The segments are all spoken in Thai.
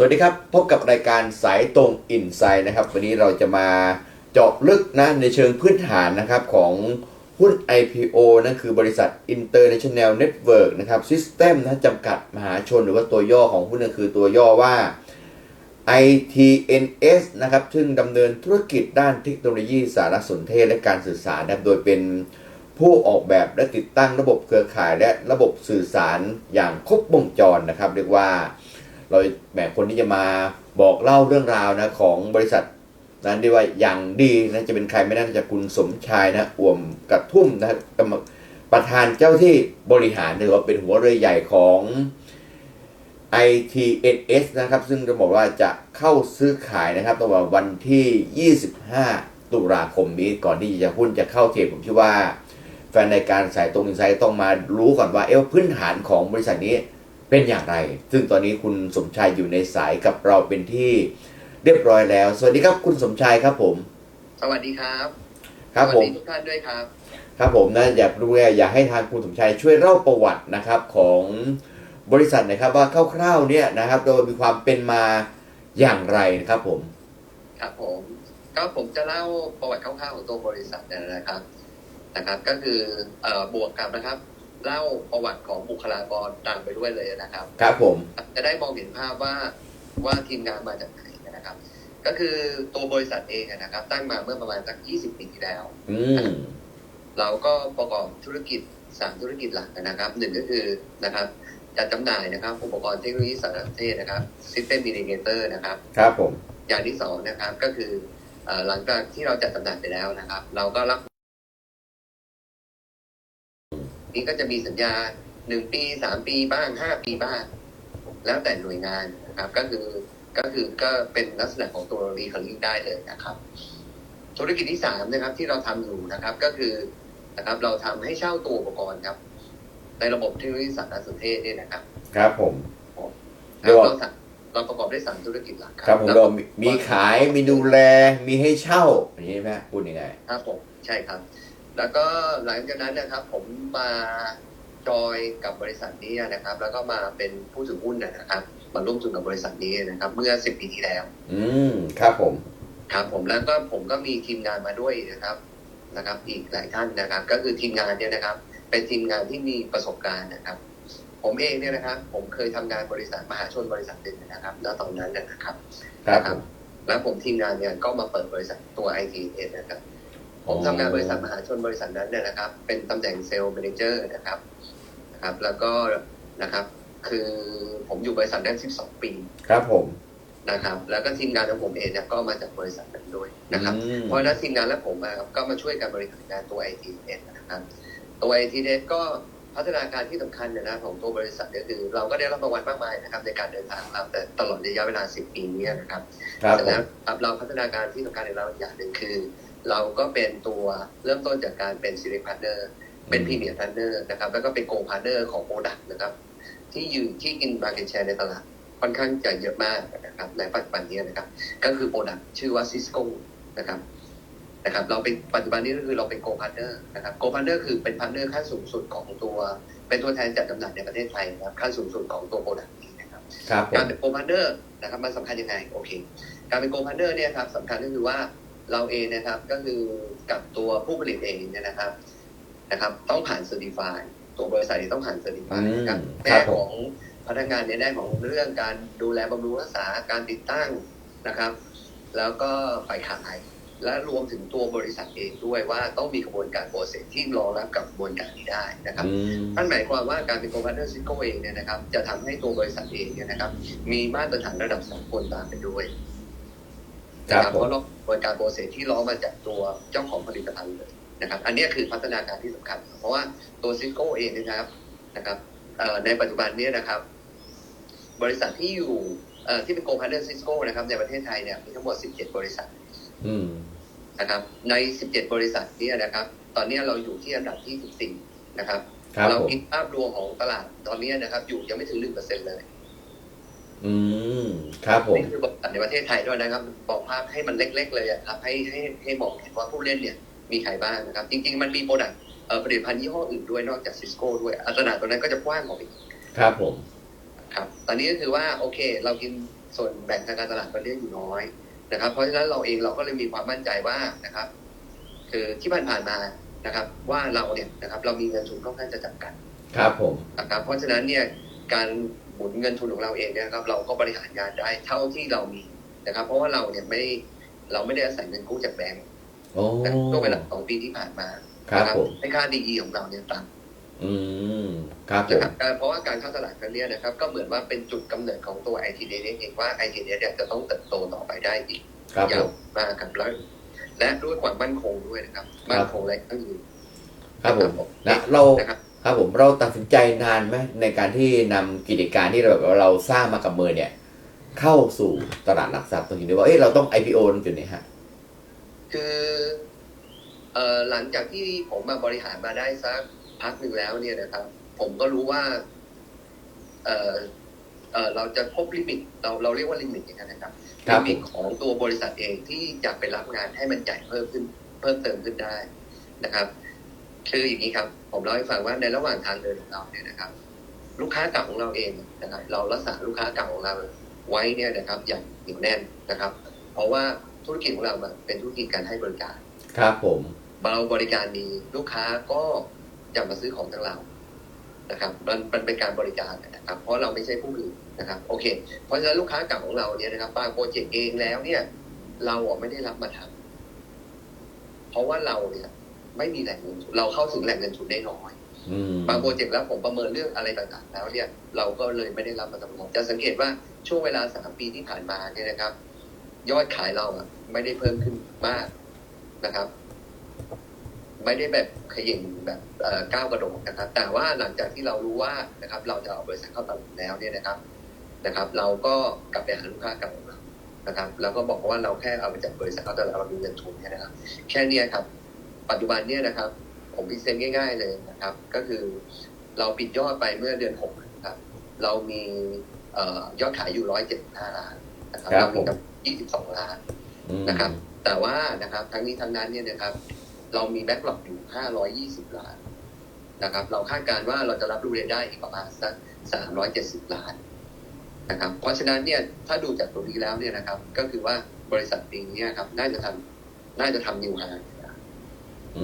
สวัสดีครับ พบกับรายการสายตรงอินไซด์นะครับ วันนี้เราจะมาเจาะลึกนะในเชิงพื้นฐานนะครับของหุ้น IPO นั่นคือบริษัท International Network นะครับ System นะจำกัดมหาชนหรือว่าตัวย่อของหุ้นนั่นคือตัวย่อว่า ITNS นะครับ ซึ่งดำเนินธุรกิจด้านเทคโนโลยีสารสนเทศและการสื่อสารนะโดยเป็นผู้ออกแบบและติดตั้งระบบเครือข่ายและระบบสื่อสารอย่างครบวงจรนะครับ เรียกว่า เราแหมคนที่จะมาบอกเล่าเรื่องราวนะของบริษัทนั้นได้ว่าอย่างดีนะจะเป็นใครไม่น่าจะคุณสมชายนะอ่วมกระทุ่มนะกรรมประธานเจ้าที่บริหารหรือว่าเป็นหัวเรือใหญ่ของ ITNS นะครับ ซึ่งจะบอกว่าจะเข้าซื้อขายนะครับตั้งแต่วันที่ 25 ตุลาคมนี้ก่อนที่จะหุ้นจะเข้าเทรดผมคิดว่า แฟนในการสายตรงอินไซต์ต้องมารู้ก่อนว่าเอ๊ะพื้นฐานของบริษัทนี้ เป็นอย่างไร ซึ่งตอนนี้คุณสมชายอยู่ในสายกับเราเป็นที่เรียบร้อยแล้ว สวัสดีครับคุณสมชายครับผม สวัสดีครับ ครับสผวัสมดีทุกท่านด้วยครับ ครับผมนะอยากรู้ว่าอยากให้ทางคุณสมชายช่วยเล่าประวัตินะครับของบริษัทหนะครับว่าคร่าวๆเนี่ยนะครับโดยมีความเป็นมาอย่างไรนะครับผม ครับผมก็ผมจะเล่าประวัติคร่าวๆของตัวบริษัทนะครับนะครับ ก็คือเอ่อบวกกับนะครับ เล่าประวัติของบุคลากรตามไปด้วยเลยนะครับ ครับผม จะได้มองเห็นภาพว่าว่าทีมงานมาจากไหนนะครับ ก็คือตัวบริษัทเองนะครับ ตั้งมาเมื่อประมาณสัก 20 ปีที่แล้ว อืมเราก็ประกอบธุรกิจสามธุรกิจหลักนะครับหนึ่งก็คือนะครับจัดจำหน่ายนะครับ อุปกรณ์เทคโนโลยีสารสนเทศนะครับ System Integrator นะครับ ครับผม อย่างที่สองนะครับก็คือเอ่อหลังจากที่เราจัดจำหน่ายไปแล้วนะครับ เราก็รับ นี่ก็จะมีสัญญาหนึ่งปีสามปีบ้างห้าปีบ้าง แล้วแต่หน่วยงานนะครับ ก็คือก็คือก็เป็นลักษณะของตัวรีคอริ่งได้เลยนะครับ ธุรกิจที่สามนะครับที่เราทำอยู่นะครับก็คือนะครับ เราทำให้เช่าตัวอุปกรณ์ครับ ในระบบเทคโนโลยีสารสนเทศเนี่ยนะครับ ครับผมแล้วเราทำเราประกอบด้วยสามธุรกิจหลักคครัรับบผมแล้วเรามีมีขายมีดูแลมีให้เช่าอย่างนี้ไหมพูดยังไงครับผมใช่ครับ แล้วก็หลังจากนั้นนะครับ ผมมาจอยกับบริษัทนี้นะครับ แล้วก็มาเป็นผู้ถือหุ้นนะครับ มาร่วมทุนกับบริษัทนี้นะครับ เมื่อสิบปีที่แล้ว อืมครับผม ครับผมแล้วก็ผมก็มีทีมงานมาด้วยนะครับนะครับ อีกหลายท่านนะครับ ก็คือทีมงานเนี่ยนะครับ เป็นทีมงานที่มีประสบการณ์นะครับ ผมเองเนี่ยนะครับ ผมเคยทำงานบริษัทมหาชนบริษัทหนึ่งนะครับณตอนนั้นนะครับ ครับผมแล้วผมทีมงานเนี่ยก็มาเปิดบริษัทตัว IT เองนะครับ ผมทำงานบริษัทมหาชนบริษัทนั้นเนี่ยนะครับ เป็นตำแหน่งเซลล์แมเนเจอร์นะครับนะครับ แล้วก็นะครับ คือผมอยู่บริษัทนั้น12ปี ครับผมนะครับ แล้วก็ทีมงานของผมเองเนี่ยก็มาจากบริษัทนั้นด้วยนะครับอืมเพราะฉะนั้นทีมงานและผมอะครับก็มาช่วยกันบริหารงานตัว IT เองนะครับ ตัว IT เก็พัฒนาการที่สำคัญเนี่ยนะของตัวบริษัทก็คือ เราก็ได้รับรางวัลมากมายนะครับ ในการเดินทางของเราแต่ตลอดระยะเวลา 10 ปีนี้นะครับครับเสร็จผแล้มวครับเราพัฒนาการที่สำคัญในเราอย่างหนึ่งคือ เราก็เป็นตัวเริ่มต้นจากการเป็น select partner เป็น premier partner นะครับแล้วก็เป็น go partner ของ product นะครับ ที่อยู่ที่กิน market share ในตลาดค่อนข้างจะเยอะมากนะครับในปัจจุบันนี้นะครับ ก็คือ product ชื่อว่า Cisco นะครับนะครับ เราเป็นปัจจุบันนี้ก็คือเราเป็น go partner นะครับ go partner คือเป็น partner ขั้นสูงสุดของตัว เป็นตัวแทนจัดจำหน่ายในประเทศไทยนะครับขั้นสูงสุดของตัว product นี้นะครับครับผการมเป็นโกพาร์เนอร์นะครับมันสำคัญยังไงโอเค การเป็นโกพาร์เนอร์เนี่ยครับสำคัญก็คือว่า เราเองนะครับก็คือกับตัวผู้ผลิตเองเนี่ยนะครับนะครับ ต้องผ่านเซอร์ติฟายตัวบริษัทเนี่ยต้องผ่านเซอร์ติฟายนะครับอืมแง่ครับผมของพนักงานในแง่ของเรื่องการดูแลบำรุงรักษาการติดตั้งนะครับ แล้วก็ฝ่ายขายและรวมถึงตัวบริษัทเองด้วยว่าต้องมีกระบวนการโปรเซสที่รองรับกับกระบวนการนี้ได้นะครับอืมนั่นหมายความว่าการเป็นโกลบอลเนอร์ซิโก้เองเนี่ยนะครับ จะทำให้ตัวบริษัทเองเนี่ยนะครับ มีมาตรฐานระดับสากลตามไปด้วยครั นะบครับผมเพราะเราบริการโปรเซสที่ล้อมาจากตัวเจ้าของผลิตภัณฑ์เลยนะครับ อันนี้คือพัฒนาการที่สำคัญ เพราะว่าตัวซิโก้เองนะครับนะครับเอ่อในปัจจุบันเนี้นะครับ บริษัทที่อยู่เอ่อที่เป็นโกลบอลเนอร์ซิโก้นะครับ ในประเทศไทยเนี่ยมีทั้งหมด 17 บริษัทอืมนะครับ ใน 17 บริษัทเนี้นะครับ ตอนนี้เราอยู่ที่อันดับที่ 14 นะครับครับเราผมคิดภาพรวมของตลาดตอนนี้นะครับ อยู่ยังไม่ถึงหนึ่งเปอร์เซ็นเลย อืมครับผมนี่คือบริษัทในประเทศไทยด้วยนะครับบอกภาพให้มันเล็ก ๆ เลยอะครับ ให้ให้ให้มองเห็นว่าผู้เล่นเนี่ยมีใครบ้างนะครับ จริง ๆ มันมีโปรดักต์เอ่อผลิตภัณฑ์ยี่ห้ออื่นด้วยนอกจากซิสโก้ด้วยอัตราตัวนั้นก็จะกว้างออกไปอีกครับผม ครับ ตอนนี้ก็คือว่าโอเค เรากินส่วนแบ่งทางการตลาดก็เรียกอยู่น้อยนะครับ เพราะฉะนั้นเราเองเราก็เลยมีความมั่นใจว่านะครับ คือที่ผ่านๆมานะครับ ว่าเราเนี่ยนะครับ เรามีเงินทุนค่อนข้างจะจำกัด ครับผมนะครับเพราะฉะนั้นเนี่ยการ หมุนเงินทุนของเราเองเนี่ยนะครับเราก็บริหารงานได้เท่าที่เรามีนะครับ เพราะว่าเราเนี่ยไม่เราไม่ได้อาศัยเงินกู้จากแบงก์โอ้นะช่วงเวลาสองปีที่ผ่านมาครับนะผมให้ค่าดีของเราเนี่ยต่ำอืมครับผนะมครับการเพราะว่าการเข้าตลาดครั้งเนี้ยนะครับ ก็เหมือนว่าเป็นจุดกำเนิดของตัว IT d เองว่า IT เนี่ยจะต้องเติบโตต่อไปได้อีกครับผยาวมมากครับแล้วและด้วยความมั่นคงด้วยนะครับ มั่นคงและยั่งยืนครับผมนะเรานะ ครับครับผมเราตัดสินใจนานไหมในการที่นำกิจการที่เราแบบว่าเราสร้างมากับมือเนี่ย เข้าสู่ตลาดหลักทรัพย์ตรงนี้ว่าเอ้ยเราต้อง IPO ตรงจุดนี้ฮะคือเอ่อหลังจากที่ผมมาบริหารมาได้สักพักหนึ่งแล้วเนี่ยนะครับ ผมก็รู้ว่า เอ่อเอ่อเราจะพบลิมิต เราเราเรียกว่าลิมิตอย่างนั้นนะครับครัลิบมิตของตัวบริษัทเองที่จะไปรับงานให้มันใหญ่เพิ่มขึ้น เพิ่มเติมขึ้นได้นะครับ คืออย่างนี้ครับ ผมเล่าให้ฟังว่าในระหว่างทางเดินของเราเนี่ยนะครับ ลูกค้าเก่าของเราเองนะครับเรารักษาลูกค้าเก่าของเราไว้เนี่ยนะครับ อย่างเหนียวแน่นนะครับ เพราะว่าธุรกิจของเรามันเป็นธุรกิจการให้บริการ ครับผมเราบริการดีลูกค้าก็จะมาซื้อของจากเรานะครับมันมันเป็นการบริการนะครับ เพราะเราไม่ใช่ผู้อื่นนะครับโอเค เพราะฉะนั้นลูกค้าเก่าของเราเนี่ยนะครับบางโปรเจกต์เองแล้วเนี่ย เราอะไม่ได้รับมาทำเพราะว่าเราเนี่ย ไม่มีแหล่งเงินทุนเราเข้าถึงแหล่งเงินทุนได้น้อยอืมบางโปรเจกต์แล้วผมประเมินเรื่องอะไรต่างๆ แล้วเนี่ยเราก็เลยไม่ได้รับมาทำจะสังเกตว่าช่วงเวลาสามปีที่ผ่านมาเนี่ยนะครับ ยอดขายเราอะไม่ได้เพิ่มขึ้นมากนะครับ ไม่ได้แบบขย่งแบบเอ่อก้าวกระโดดนะครับ แต่ว่าหลังจากที่เรารู้ว่านะครับ เราจะเอาบริษัทเข้าตลาดแล้วเนี่ยนะครับนะครับ เราก็กลับไปหาลูกค้าเก่าของเรานะครับ แล้วก็บอกว่าเราแค่เอาไปจากบริษัทเข้าตลาดเรามีเงินทุนเนี่ยนะครับ แค่เนี้ยครับ ปัจจุบันเนี่ยนะครับ ผมพิเศษง่าย ๆเลยนะครับ ก็คือเราปิดยอดไปเมื่อเดือนหกนะครับ เรามีเอ่อยอดขายอยู่ร้อยเจ็ดห้าล้านนะครับครับเรามีผมกับยี่สิบสองล้านอืมนะครับ แต่ว่านะครับทั้งนี้ทั้งนั้นเนี่ยนะครับ เรามีแบ็กหลอกอยู่520ล้านนะครับ เราคาดการณ์ว่าเราจะรับรู้รายได้อีกประมาณสัก370ล้านนะครับ เพราะฉะนั้นเนี่ยถ้าดูจากตัวนี้แล้วเนี่ยนะครับ ก็คือว่าบริษัทปีนี้ครับ น่าจะทำน่าจะทำนิวไฮอืม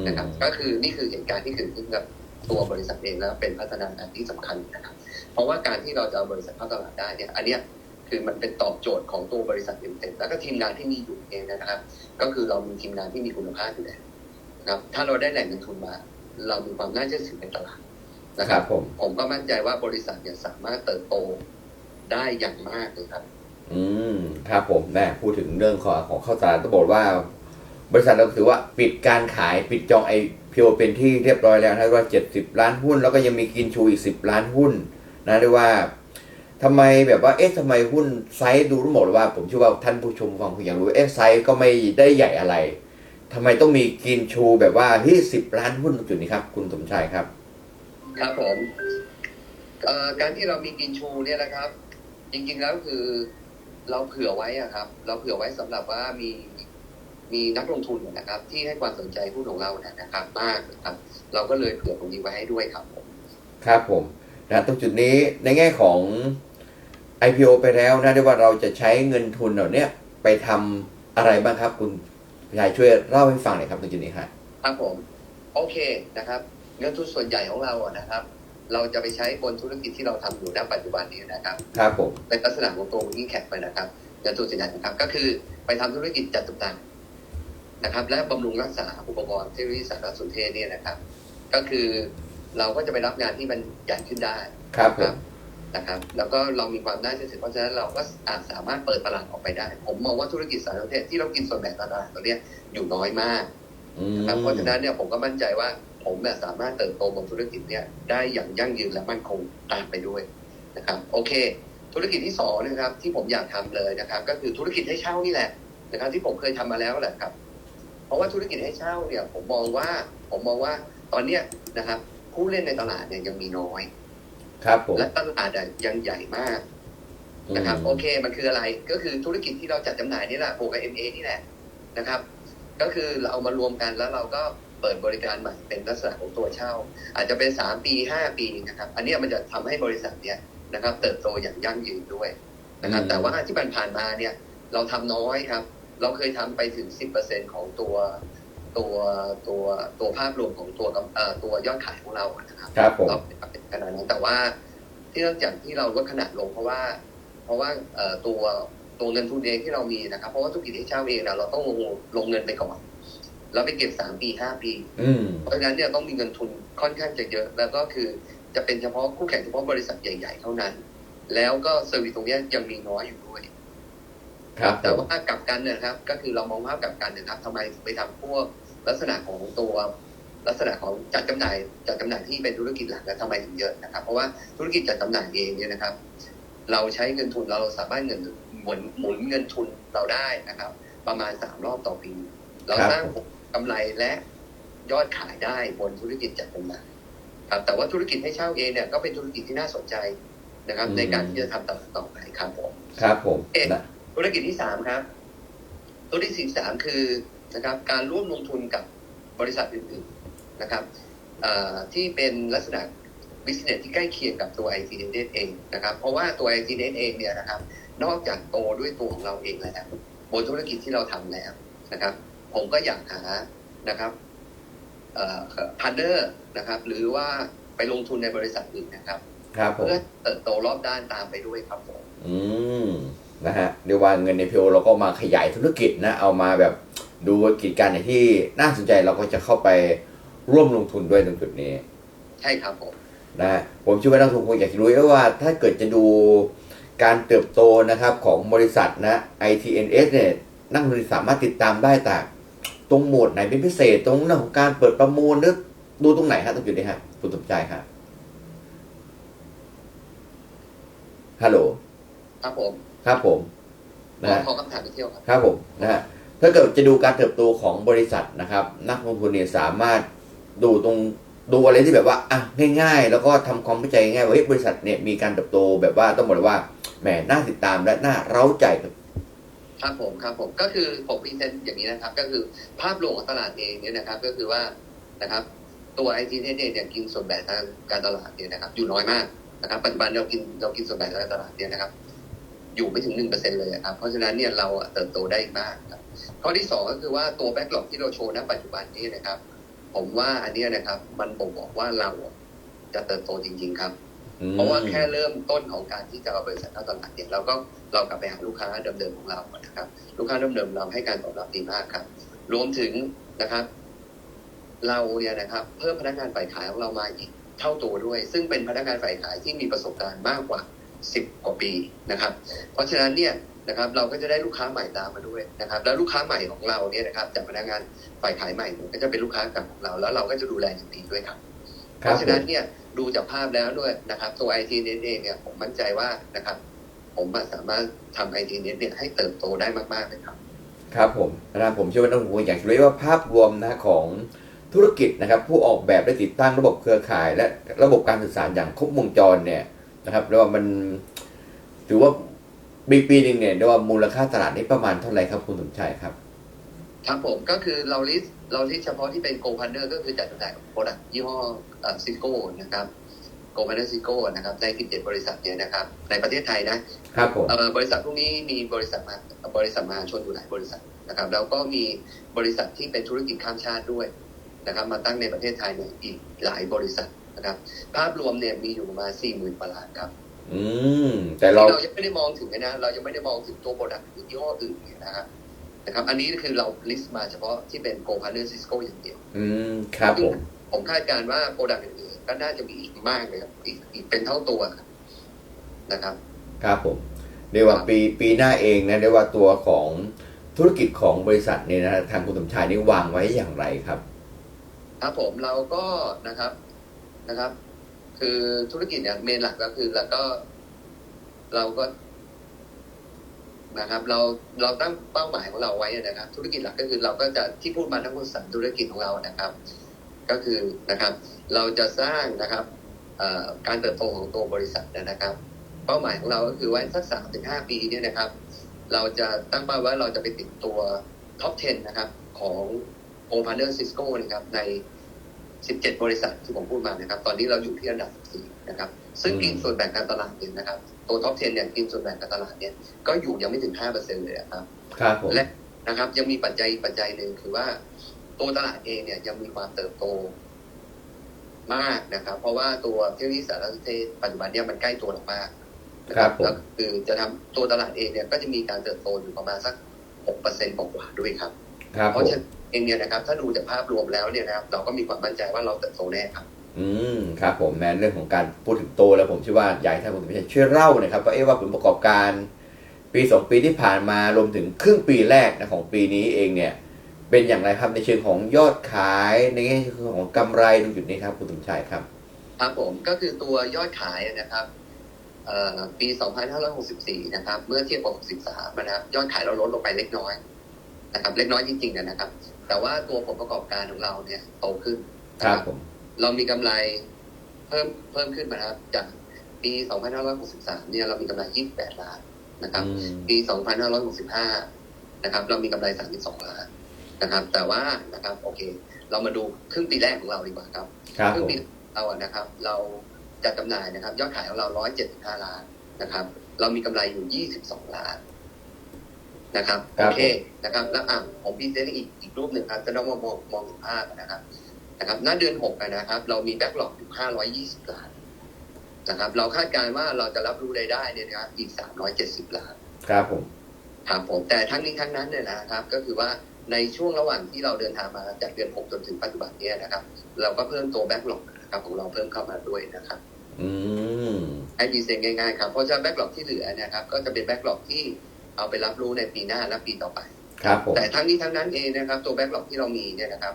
นะครับ ก็คือนี่คือเหตุการณ์ที่เกิดขึ้นกับตัวบริษัทเองแล้วเป็นพัฒนาการที่สำคัญนะครับ เพราะว่าการที่เราจะเอาบริษัทเข้าตลาดได้เนี่ย อันเนี้ยคือมันเป็นตอบโจทย์ของตัวบริษัทเต็มๆแล้วก็ทีมงานที่มีอยู่เองนะครับ ก็คือเรามีทีมงานที่มีคุณภาพอยู่แล้วนะครับ ถ้าเราได้แหล่งเงินทุนมา เรามีความน่าเชื่อถือในตลาดนะคครัรับบผมผมก็มั่นใจว่าบริษัทเนี่ยสามารถเติบโตได้อย่างมากเลยครับ อืมครับผมแม่พูดถึงเรื่องของของข้าวสารต้องบอกว่า บริษัทเราถือว่าปิดการขายปิดจองไอพีโอเป็นที่เรียบร้อยแล้วนะว่าเจ็ดสิบล้านหุ้น แล้วก็ยังมีกินชูอีกสิบล้านหุ้นนะเรียกว่าทำไมแบบว่าเอ๊ะทำไมหุ้นไซส์ดูรู้หมดว่า ผมเชื่อว่าท่านผู้ชมฟังคงอย่ากรู้เอ๊ะไซส์ก็ไม่ได้ใหญ่อะไรทำไมต้องมีกินชูแบบว่าที่สิบล้านหุ้นตรงจุดนี้ครับ คุณสมชายครับ ครับผมการที่เรามีกินชูเนี่ยนะครับ จริงๆแล้วคือเราเผื่อไว้อะครับ เราเผื่อไว้สำหรับว่ามี มีนักลงทุนนะครับ ที่ให้ความสนใจหุ้นของเราเนี่ยนะครับ มากนะครับ เราก็เลยเผื่อตรงนี้ไว้ให้ด้วยครับผมครับผมนะตรงจุดนี้ในแง่ของ IPO ไปแล้วนะเรียกว่าเราจะใช้เงินทุนเหล่าเนี้ยไปทำอะไรบ้างครับ คุณชายช่วยเล่าให้ฟังหน่อยครับตรงจุดนี้ครับครับผมโอเคนะครับ เงินทุนส่วนใหญ่ของเราอะนะครับ เราจะไปใช้บนธุรกิจที่เราทำอยู่ณปัจจุบันนี้นะครับครับผมเป็นลักษณะของตัววิ่งแขกไปนะครับเงินทุนส่วนใหญ่นะครับ ก็คือไปทำธุรกิจจัดตุกต่าง นะครับ และบำรุงรักษาอุปกรณ์เทคโนโลยีสารสนเทศเนี่ยนะครับ ก็คือเราก็จะไปรับงานที่มันใหญ่ขึ้นได้ครับผมนะครับ แล้วก็เรามีความน่าเชื่อถือเพราะฉะนั้นเราก็อาจสามารถเปิดตลาดออกไปได้ ผมมองว่าธุรกิจสารสนเทศที่เรากินส่วนแบ่งตลาดตัวเนี้ยอยู่น้อยมากอืมนะครับเพราะฉะนั้นเนี่ยผมก็มั่นใจว่าผมเนี่ยสามารถเติบโตบนธุรกิจเนี่ยได้อย่างยั่งยืนและมั่นคงตามไปด้วยนะครับ โอเค ธุรกิจที่สองนะครับ ที่ผมอยากทำเลยนะครับ ก็คือธุรกิจให้เช่านี่แหละนะครับ ที่ผมเคยทำมาแล้วแหละครับ เพราะว่าธุรกิจให้เช่าเนี่ยผมมองว่าผมมองว่าตอนเนี้ยนะครับ ผู้เล่นในตลาดเนี่ยยังมีน้อย ครับผมและตลาดอะยังใหญ่มากนะครับ โอเคมันคืออะไรก็คือธุรกิจที่เราจัดจำหน่ายนี่แหละบวกกับ MA นี่แหละนะครับ ก็คือเราเอามารวมกันแล้วเราก็เปิดบริการใหม่เป็นลักษณะของตัวเช่า อาจจะเป็นสามปีห้าปีนะครับ อันเนี้ยมันจะทำให้บริษัทเนี้ยนะครับ เติบโตอย่างยั่งยืนด้วยนะครับอืมแต่ว่าที่ผ่านๆมาเนี่ย เราทำน้อยครับ เราเคยทำไปถึง 10%ของตัวตัวตัวตัวภาพรวมของตัวกำเอ่อตัวยอดขายของเรานะครับครับผมเราเป็นขนาดนั้นแต่ว่าที่เนื่องจากที่เราลดขนาดลงเพราะว่า เพราะว่าเอ่อตัวตัวเงินทุนเองที่เรามีนะครับ เพราะว่าธุรกิจที่เช่าเองนะเราต้องลงลงเงินไปก่อนแล้วไปเก็บสามปีห้าปีอืมเพราะฉะนั้นเนี่ยต้องมีเงินทุนค่อนข้างจะเยอะ แล้วก็คือจะเป็นเฉพาะคู่แข่งเฉพาะบริษัทใหญ่ ๆ เท่านั้น แล้วก็เซอร์วิสตรงเนี้ยยังมีน้อยอยู่ด้วย ครับผแต่มว่ากลับกันเนยนะครับ ก็คือเรามองภาพกลับกันนะครับทำไมถึงไปทำพวกลักษณะของตัว ลักษณะของจัดจำหน่ายจัดจำหน่ายที่เป็นธุรกิจหลักแล้วทำไมถึงเยอะนะครับ เพราะว่าธุรกิจจัดจำหน่ายเองเนี่ยนะครับ เราใช้เงินทุนเราสามารถเงินหมุนหมุนเงินทุนเราได้นะครับ ประมาณสามรอบต่อปี เราสร้างกำไรและยอดขายได้บนธุรกิจจัดจำหน่ายครับ แต่ว่าธุรกิจให้เช่าเองเนี่ยก็เป็นธุรกิจที่น่าสนใจนะครับ ในการที่จะทำต่อต่อไปครับผมครับผมเอ๊ะนะ ธุรกิจที่สามครับ ธุรกิจที่สามคือนะครับการร่วมลงทุนกับบริษัทอื่นๆนะครับเอ่อที่เป็นลักษณะ business ที่ใกล้เคียงกับตัว IT n e t เองนะครับเพราะว่าตัว IT n e t เองเนี่ยนะครับ นอกจากโตด้วยตัวของเราเองแล้วบนธุรกิจที่เราทำแล้วนะครับ ผมก็อยากหานะครับเอ่อพันเนอร์นะครับ หรือว่าไปลงทุนในบริษัทอื่นนะครับ ครับผมเพื่อเติบโตรอบด้านตามไปด้วยครับผมอืม นะฮะเรียกว่าเงินในพีโอเราก็มาขยายธุรกิจนะเอามาแบบดูกิจการไหนที่น่าสนใจเราก็จะเข้าไปร่วมลงทุนด้วยตรงจุดนี้ ใช่ครับผมนะฮะผมเชื่อว่านักลงทุนคงอยากจะรู้ว่าถ้าเกิดจะดูการเติบโตนะครับของบริษัทนะ ITNS เนี่ยนักลงทุนสามารถติดตามได้แต่ตรงหมวดไหนเป็นพิเศษ ตรงเรื่องของการเปิดประมูลหรือดูตรงไหนฮะตรงจุดนี้ฮะคุณสมใจครับฮัลโหลครับผม ครับผมขนะอฮะขอคำถามไปเที่ยวครับครับผมนะฮะถ้าเกิดจะดูการเติบโตของบริษัทนะครับ นักลงทุนเนี่ยสามารถดูตรงดูอะไรที่แบบว่าอะง่าย ๆ แล้วก็ทำความเข้าใจง่ายว่าเฮ้ยบริษัทเนี่ยมีการเติบโตแบบว่าต้องบอกเลยว่าแหมน่าติดตามและน่าเร้าใจครับครับผมครับผมก็คือผมพรีเซนต์อย่างนี้นะครับ ก็คือภาพรวมของตลาดเองเนี่ยนะครับ ก็คือว่านะครับ ตัวไอทีเเนี่ยเนี่ยกินส่วนแบ่งทางการตลาดเนี่ยนะครับ อยู่น้อยมากนะครับ ปัจจุบันเรากินเรากินส่วนแบ่งทางการตลาดเนี่ยนะครับ อยู่ไม่ถึงหนึ่งเปอร์เซ็นเลยอะครับ เพราะฉะนั้นเนี่ยเราอะเติบโตได้อีกมากครับข้อที่สองก็คือว่าตัวแบ็กหลอกที่เราโชว์ณปัจจุบันนี้นะครับ ผมว่าอันเนี้ยนะครับ มันบ่งบอกว่าเราอะจะเติบโตจริง ๆ ครับอืมเพราะว่าแค่เริ่มต้นของการที่จะเอาบริษัทเข้าตลาดเนี่ยเราก็เรากลับไปหาลูกค้าเดิมๆของเรานะครับ ลูกค้าเดิมๆเราให้การตอบรับดีมากครับ รวมถึงนะครับ เราเนี่ยนะครับ เพิ่มพนักงานฝ่ายขายของเรามาอีกเท่าตัวด้วย ซึ่งเป็นพนักงานฝ่ายขายที่มีประสบการณ์มากกว่า 10กว่าปีนะครับ เพราะฉะนั้นเนี่ยนะครับเราก็จะได้ลูกค้าใหม่ตามมาด้วยนะครับ แล้วลูกค้าใหม่ของเราเนี่ยนะครับจากพนักงานฝ่ายขายใหม่เนี่ยก็จะเป็นลูกค้าเก่าของเรา แล้วเราก็จะดูแลอย่างดีด้วยครับ เพครับราะผฉะมนั้นเนี่ยดูจากภาพแล้วด้วยนะครับ ตัว IT Net เองเนี่ยผมมั่นใจว่านะครับ ผมอะสามารถทำ IT Net เนี่ยให้เติบโตได้มากๆเลยครับ ครับผมนะผมเชื่อว่านักลงทุนอยากจะรู้ว่าภาพรวมนะของธุรกิจนะครับ ผู้ออกแบบและติดตั้งระบบเครือข่าย และระบบการสื่อสารอย่างครบวงจรเนี่ย นะครับเรียกว่ามันถือว่าปีปีหนึ่งเนี่ยเรียกว่ามูลค่าตลาดนี้ประมาณเท่าไหร่ครับคุณสมชัยครับ ครับผมก็คือเราลิสต์เราลิสต์เฉพาะที่เป็นโกลพันเนอร์ก็คือจัดจำหน่ายโปรดักต์ยี่ห้อซิโก้นะครับโกลพันเนอร์ซิโก้นะครับใน17บริษัทเนี่ยนะครับ ในประเทศไทยนะครับผมเอ่อบริษัทพวกนี้มีบริษัทมาบริษัทมหาชนอยู่หลายบริษัทนะครับ แล้วก็มีบริษัทที่เป็นธุรกิจข้ามชาติด้วยนะครับ มาตั้งในประเทศไทยเนี่ยอีกหลายบริษัท นะครับภาพรวมเนี่ยมีอยู่ประมาณ4 0,000กว่าล้านครับ อืม แต่เราเรายังไม่ได้มองถึงนะเรายังไม่ได้มองถึงตัวโปรดักต์หรือยี่ห้ออื่นเนี่ยนะครับนะครับ อันนี้คือเราลิสต์มาเฉพาะที่เป็นโกลพาร์เนอร์ซิสโก้อย่างเดียว อืม ครับผมผมคาดการณ์ว่าโปรดักต์อื่นๆก็น่าจะมีอีกมากเลยครับอีกอีกเป็นเท่าตัวนะครับ ครับผมเรียกว่าปีปีหน้าเองนะเรียกว่าตัวของธุรกิจของบริษัทเนี่ยนะทางคุณสมชายนี่วางไว้อย่างไรครับ ครับผมเราก็นะครับ นะครับ คือธุรกิจเนี่ยเมนหลักก็คือแล้วก็ เราก็นะครับ เราเราตั้งเป้าหมายของเราไว้นะครับ ธุรกิจหลักก็คือเราก็จะที่พูดมาทั้งหมดสามธุรกิจของเรานะครับ ก็คือนะครับ เราจะสร้างนะครับการเติบโตของตัวบริษัทนะครับ เป้าหมายของเราก็คือว่าสักสามถึงห้าปีเนี่ยนะครับ เราจะตั้งเป้าว่าเราจะไปติดตัวท็อป 10 นะครับ ของโอพาร์เนอร์ซิสโก้นะครับใน 17 บริษัทที่ผมพูดมานะครับ ตอนนี้เราอยู่ที่อันดับ4นะครับ ซึ่งอืมกินส่วนแบ่งการตลาดเนี่ยนะครับ ตัวท็อป 10 เนี่ยกินส่วนแบ่งการตลาดเนี่ย ก็อยู่ยังไม่ถึง 5%เลยอะครับ ครับผมและนะครับ ยังมีปัจจัยปัจจัยหนึ่งคือว่า ตัวตลาดเองเนี่ยยังมีความเติบโตมากนะครับ เพราะว่าตัวเทคโนโลยีสารสนเทศปัจจุบันเนี่ยมันใกล้ตัวเรามากนะคครัรับบผมแล้วคือจะทำตัวตลาดเองเนี่ยก็จะมีการเติบโตอยู่ประมาณสัก6เปอร์เซ็นต์กว่าๆด้วยครับ ครับ เพผราะมฉะนั้นเองเนี่ยนะครับถ้าดูจากภาพรวมแล้วเนี่ยนะครับเราก็มีความมั่นใจว่าเราเติบโตแน่ครับอืมครับผมแม้เรื่องของการพูดถึงโตแล้วผมเชื่อว่าอยากให้ท่านผู้ชมช่วยเล่าหนะครับว่าเอ๊ะว่าผลประกอบการปีสองปีที่ผ่านมารวมถึงครึ่งปีแรกนะของปีนี้เองเนี่ย เป็นอย่างไรครับในเชิงของยอดขายในแง่ของกำไรตรงจุดนี้ครับคุณสมชายครับ ครับผมก็คือตัวยอดขายนะครับเอ่อปี 2564 นะครับ เมื่อเทียบกับ 63 นะครับ ยอดขายเราลดลงไปเล็กน้อย นะครับเล็กน้อยจริงๆนะครับ แต่ว่าตัวผลประกอบการของเราเนี่ยโตขึ้นคนะรับผมเรามีกำไรเพิ่มเพิ่มขึ้นมานะครับ จากปี 2563 เนี่ยเรามีกำไร 28 ล้านนะครับอืมปี 2565 นะครับ เรามีกำไร 32 ล้านนะครับ แต่ว่านะครับ โอเค เรามาดูครึ่งปีแรกของเราดีกว่าครับครับครึ่ผงมปีเราอะนะครับ เราจัดจำหน่ายนะครับ ยอดขายของเรา 175 ล้านนะครับ เรามีกำไรอยู่ 22 ล้าน นะครับครัโอบเคผมนะครับแล้วอะผมพีเซนต์อีกอีกรูปหนึ่งครับจะต้องมามองมองถึงภาพนะครับนะครับหน้าเดือน6อะนะครับ เรามีแบ็กหลอกอยู่520ล้านนะครับ เราคาดการณ์ว่าเราจะรับรู้รายได้เนี่ยนะครับอีก370ล้านครับผมครับผมแต่ทั้งนี้ทั้งนั้นเนี่ยนะครับ ก็คือว่าในช่วงระหว่างที่เราเดินทางมาจากเดือน6จนถึงปัจจุบันเนี้นะครับ เราก็เพิ่มตัวแบ็กหลอกนะครับของเราเพิ่มเข้ามาด้วยนะครับอืมให้ดีเซนง่ายๆครับเพราะฉะนั้นแบ็กหลอกที่เหลือนะครับ ก็จะเป็นแบ็กหลอกที่ เอาไปรับรู้ในปีหน้าและปีต่อไปครับผมแต่ทั้งนี้ทั้งนั้นเองนะครับ ตัวแบ็กหลอกที่เรามีเนี่ยนะครับ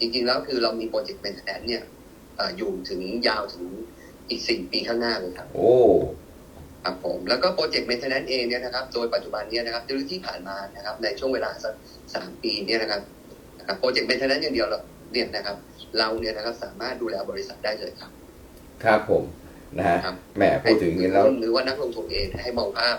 จริงๆแล้วคือเรามีโปรเจกต์เมนเทนแนนเนี่ยเอ่ออยู่ถึงยาวถึงอีกสี่ปีข้างหน้าเลยครับ โอ้ครับผมแล้วก็โปรเจกต์เมนเทนแนนเองเนี่ยนะครับ โดยปัจจุบันเนี่ยนะครับหรือที่ผ่านมานะครับ ในช่วงเวลาสักสามปีเนี่ยนะครับนะครับโปรเจกต์เมนเทนแนนอย่างเดียวเราเนี่ยนะครับ เราเนี่ยนะครับสามารถดูแลบริษัทได้เลยครับ ครับผมนะฮะครับแหมพูดถึงอย่างนี้แล้วหรือว่านักลงทุนเองให้มองภาพ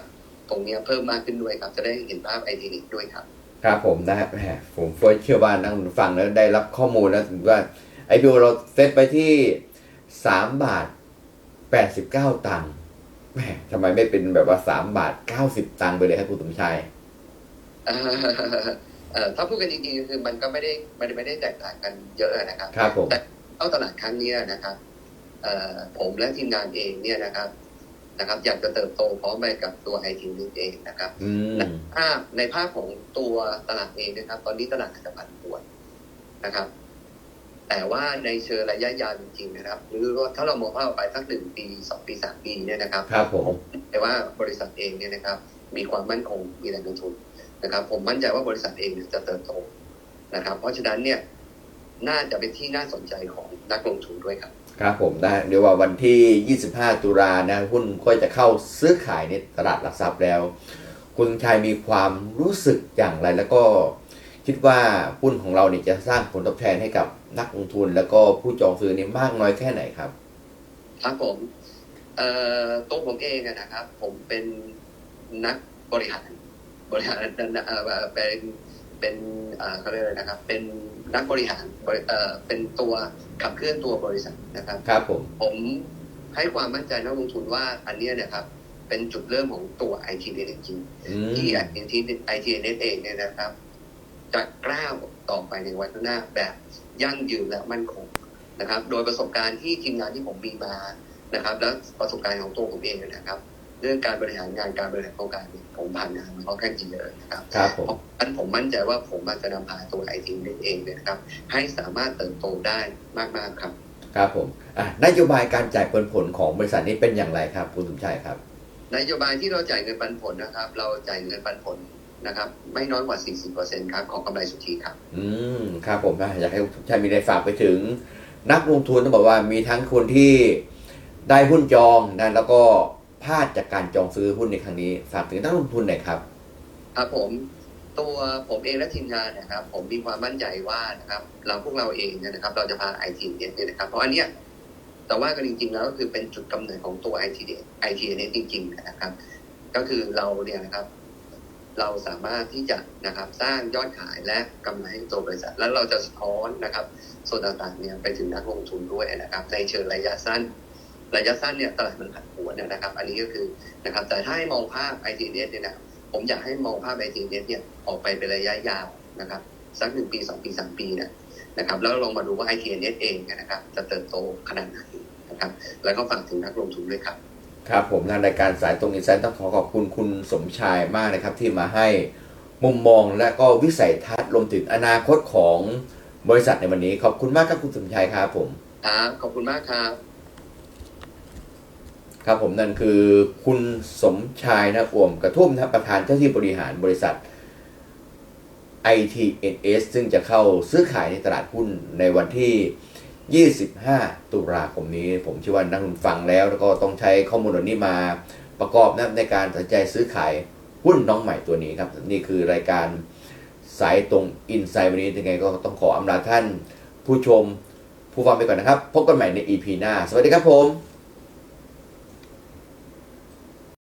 ตรงเนี้ยเพิ่มมากขึ้นด้วยครับ จะได้เห็นภาพไอทีนิด้วยครับ ครับผมนะฮะแหมผมเชื่อว่านักลงทุนฟังแล้วได้รับข้อมูลแล้วถึงว่าไอพีโอเราเซตไปที่สามบาทแปดสิบเก้าตังค์แหมทำไมไม่เป็นแบบว่าสามบาทเก้าสิบตังค์ไปเลยครับคุณสมชายเอ่อเอ่อถ้าพูดกันจริงๆคือมันก็ไม่ได้ไม่ได้ไม่ได้แตกต่างกันเยอะนะครับครับผมแต่เข้าตลาดครั้งเนี้ยนะครับเอ่อผมและทีมงานเองเนี่ยนะครับ นะครับ อยากจะเติบโตพร้อมไปกับตัวไอทีนี้เองนะครับอืมภาพในภาพของตัวตลาดเองนะครับ ตอนนี้ตลาดอาจจะผันผวนนะครับ แต่ว่าในเชิงระยะยาวจริงๆนะครับ หรือว่าถ้าเรามองภาพออกไปสักหนึ่งปีสองปีสามปีเนี่ยนะครับครับผมแต่ว่าบริษัทเองเนี่ยนะครับ มีความมั่นคงมีแรงลงทุนนะครับ ผมมั่นใจว่าบริษัทเองเนี่ยจะเติบโตนะครับ เพราะฉะนั้นเนี่ยน่าจะเป็นที่น่าสนใจของนักลงทุนด้วยครับ ครับผมนะเดี๋ยวว่าวันที่ 25 ตุลานะหุ้นก็จะเข้าซื้อขายในตลาดหลักทรัพย์แล้ว คุณชายมีความรู้สึกอย่างไรแล้วก็คิดว่าหุ้นของเราเนี่ยจะสร้างผลตอบแทนให้กับนักลงทุน แล้วก็ผู้จองซื้อนี่มากน้อยแค่ไหนครับ ครับผมเอ่อตัวผมเองนะครับ ผมเป็นนักบริหารบริหารเป็นเป็นเอ่อเขาเรียกอะไรนะครับ เป็น นักบริหารบริเอ่อเป็นตัวขับเคลื่อนตัวบริษัทนะครับ ครับผม ผมให้ความมั่นใจนักลงทุนว่าอันเนี้ยนะครับ เป็นจุดเริ่มของตัว IT Net จริงอืมๆที่ IT IT Net เองเนี่ยนะครับ จะกล้าวต่อไปในวันข้างหน้าแบบยั่งยืนและมั่นคงนะครับ โดยประสบการณ์ที่ทีมงานที่ผมมีมานะครับ และประสบการณ์ของตัวผมเองนะครับ เรื่องการบริหารงานการบริหารโครงการเนี่ยผมผ่านงานมาค่อนข้างจริงเลยนะครับครับผมเพราะฉะนั้นผมมั่นใจว่าผมมันจะนำพาตัวไอทีเองเนี่ยนะครับ ให้สามารถเติบโตได้มากๆครับ ครับผมอะนโยบายการจ่ายผลผลของบริษัทนี้เป็นอย่างไรครับคุณสมชายครับนโยบายที่เราจ่ายเงินปันผลนะครับ เราจ่ายเงินปันผลนะครับ ไม่น้อยกว่า 40%ครับของกำไรสุทธิครับ อืมครับผมนะอยากให้คุณสมชายมีอะไรฝากไปถึง นักลงทุนต้องบอกว่ามีทั้งคนที่ได้หุ้นจองนะแล้วก็ พลาดจากการจองซื้อหุ้นในครั้งนี้ฝากถึงนักลงทุนหน่อยครับ ครับผมตัวผมเองและทีมงานนะครับ ผมมีความมั่นใจว่านะครับ เราพวกเราเองนะครับ เราจะพาไอทีเนี่ยนะครับ เพราะอันเนี้ยแต่ว่ากันจริงๆแล้วก็คือเป็นจุดกำเนิดของตัวไอทีไอทีเนี่ยจริง ๆ นะครับ ก็คือเราเนี่ยนะครับ เราสามารถที่จะนะครับ สร้างยอดขายและกำไรให้ตัวบริษัท แล้วเราจะสะท้อนนะครับ ส่วนต่างๆเนี่ยไปถึงนักลงทุนด้วยนะครับ ในเชิงระยะสั้น ระยะสั้นเนี่ยตลาดมันผันผวนนะครับ อันนี้ก็คือนะครับแต่ถ้าให้มองภาพ i t n s เนี่ยนะผมอยากให้มองภาพ i t n s เนี่ยออกไปเป็นระยะยาวนะครับสักหนึ่งปีสองปีสามปีเนี่ยนะครับแล้วลองมาดูว่า i t n s เองเนยนะครับจะเติบโตขนาดไหนนะครับแล้วก็ฝากถึงนักลงทุนด้วยครับครับผมทางรายการสายตรงอินไซต์ต้องขอขอบคุณคุณสมชายมากนะครับที่มาให้มุมมองและก็วิสัยทัศน์รวมถึงอนาคตของบริษัทในวันนี้ ขอบคุณมากครับคุณสมชายครับผมครับขอบคุณมากครับ ครับผมนั่นคือคุณสมชายนะอ่วมกระทุ่มนะประธานเจ้าที่บริหารบริษัท ITNS ซึ่งจะเข้าซื้อขายในตลาดหุ้นในวันที่ 25 ตุลาคมนี้ ผมเชื่อว่านักลงทุนฟังแล้ว แล้วก็ต้องใช้ข้อมูลเหล่านี้มาประกอบนะในการตัดใจซื้อขายหุ้นน้องใหม่ตัวนี้ครับ นี่คือรายการสายตรงอินไซด์วันนี้ยังไงก็ต้องขออำลาท่าน ผู้ชมผู้ฟังไปก่อนนะครับ พบกันใหม่ใน EP หน้า สวัสดีครับผม